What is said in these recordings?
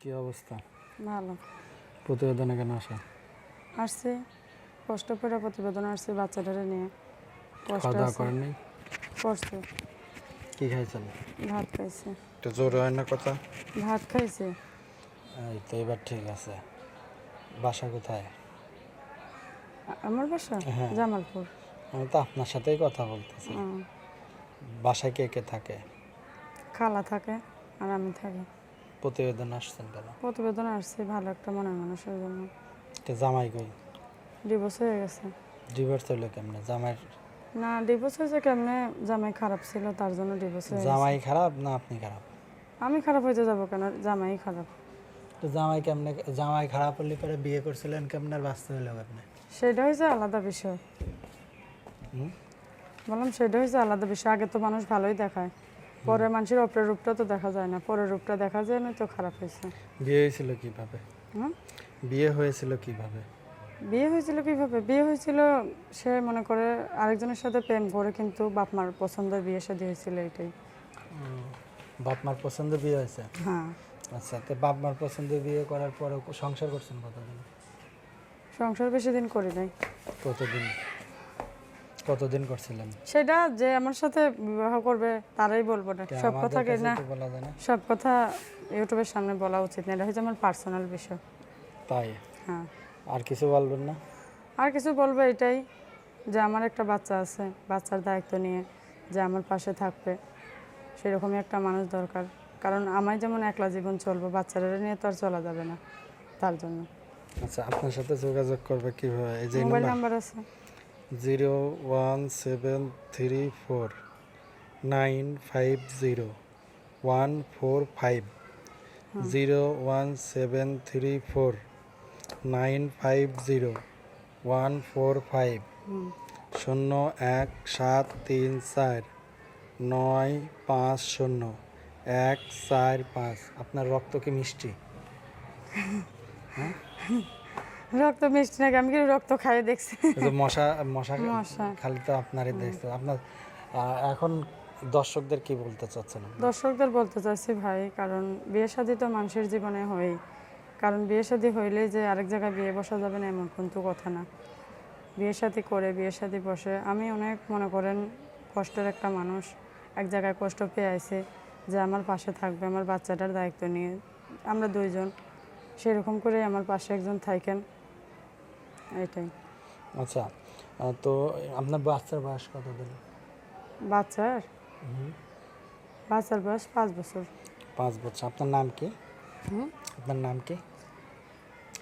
কি অবস্থা? ভালো। প্রতিবেদনে কেন আসা? আসছি। কষ্ট করে প্রতিবেদন আসছি বাচ্চাটারে নিয়ে। কষ্ট খাওয়া দাওয়া আছে। করেননি? করছে। কি খাইছেন? ভাত খাইছে। একটু জোর হয় না কথা? ভাত খাইছে। এই তো এবার ঠিক আছে। বাসা কোথায়? আমার বাসা? হ্যাঁ। জামালপুর। আমি তো আপনার সাথেই কথা বলতেছি। বাসায় কে কে থাকে? খালা থাকে আর আমি থাকি। প্রতিবেদন আসছেন কেন? প্রতিবেদন আসছি ভালো একটা মনের মানুষের জন্য। এটা জামাই কই? ডিভোর্স হয়ে গেছে। ডিভোর্স হইল কেমনে? জামাইয়ের না ডিভোর্স হয়েছে কেমনে? জামাই খারাপ ছিল তার জন্য ডিভোর্স হয়ে গেছে। জামাই খারাপ না আপনি খারাপ? আমি খারাপ হইতে যাব কেন? জামাই খারাপ। তো জামাই কেমনে জামাই খারাপ হলে পরে বিয়ে করছিলেন কেমনে আর বাঁচতে হইল আপনি সেটা হয়েছে আলাদা বিষয়। হুম? বললাম সেটা হয়েছে আলাদা বিষয়। আগে তো মানুষ ভালোই দেখায়। পরে মানুষের অপরের রূপটা তো দেখা যায় না। পরের রূপটা দেখা যায় না তো খারাপ হয়েছে। বিয়ে হয়েছিল কীভাবে? বিয়ে হয়েছিল কীভাবে? বিয়ে হয়েছিল কীভাবে? বিয়ে হয়েছিল সে মনে করে আরেকজনের সাথে প্রেম করে কিন্তু বাপ মার পছন্দের বিয়ে শাদী হয়েছিল এটাই। বাপ মার পছন্দ বিয়ে হয়েছে? হ্যাঁ। আচ্ছা তো বাপ মার পছন্দ বিয়ে করার পরে সংসার করছেন কতদিন? সংসার বেশি দিন করি নাই। কতদিন? কতদিন করছিলেন? সেটা যে আমার সাথে বিবাহ করবে তারাই বলব না। সব কথা কি না। সব কথা ইউটিউবের সামনে বলা উচিত না। এটা হচ্ছে আমার পার্সোনাল বিষয়। তাই? হ্যাঁ। আর কিছু বলবেন না? আর কিছু বলব এটাই যে আমার একটা বাচ্চা আছে বাচ্চার দায়িত্ব নিয়ে যে আমার পাশে থাকবে। সেরকমই একটা মানুষ দরকার। কারণ আমায় যেমন একলা জীবন চলবো বাচ্চারা নিয়ে তো আর চলা যাবে না তার জন্য। আচ্ছা আপনার সাথে যোগাযোগ করবে কীভাবে? এই যে মোবাইল নাম্বার আছে। Zero one seven three four nine five zero one four five zero one seven three four nine five zero one four five শূন্য এক সাত তিন চার নয় পাঁচ শূন্য এক চার পাঁচ আপনার রক্ত কি মিষ্টি? রক্ত মিষ্টি নাকি? আমি কি রক্ত খাইয়ে দেখছি। মশা মশা। খালি তো আপনারই দেখতে। আপনার এখন দর্শকদের কি বলতে চাচ্ছেন? দর্শকদের বলতে চাচ্ছি ভাই কারণ বিয়ে শাদী তো মানুষের জীবনে হয়ই। কারণ বিয়ে শাদী হইলেই যে আরেক জায়গায় বিয়ে বসা যাবে না এমন কিন্তু কথা না। বিয়ে শাদী করে বিয়ে শাদী বসে। আমি অনেক মনে করেন কষ্টের একটা মানুষ। এক জায়গায় কষ্ট পেয়ে আইছে যে আমার পাশে থাকবে আমার বাচ্চাটার দায়িত্ব নিয়ে। আমরা দুইজন সেরকম করে আমার পাশে একজন থাকেন এটাই। আচ্ছা তো আপনার বাচ্চার বয়স কত দিন? বাচ্চার? বাচ্চার বয়স পাঁচ বছর। পাঁচ বছর। আপনার নাম কি? আপনার নাম কি?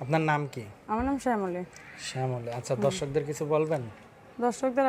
আপনার নাম কি? আমার নাম শ্যামলী। শ্যামলে। আচ্ছা দর্শকদের কিছু বলবেন? দর্শকদের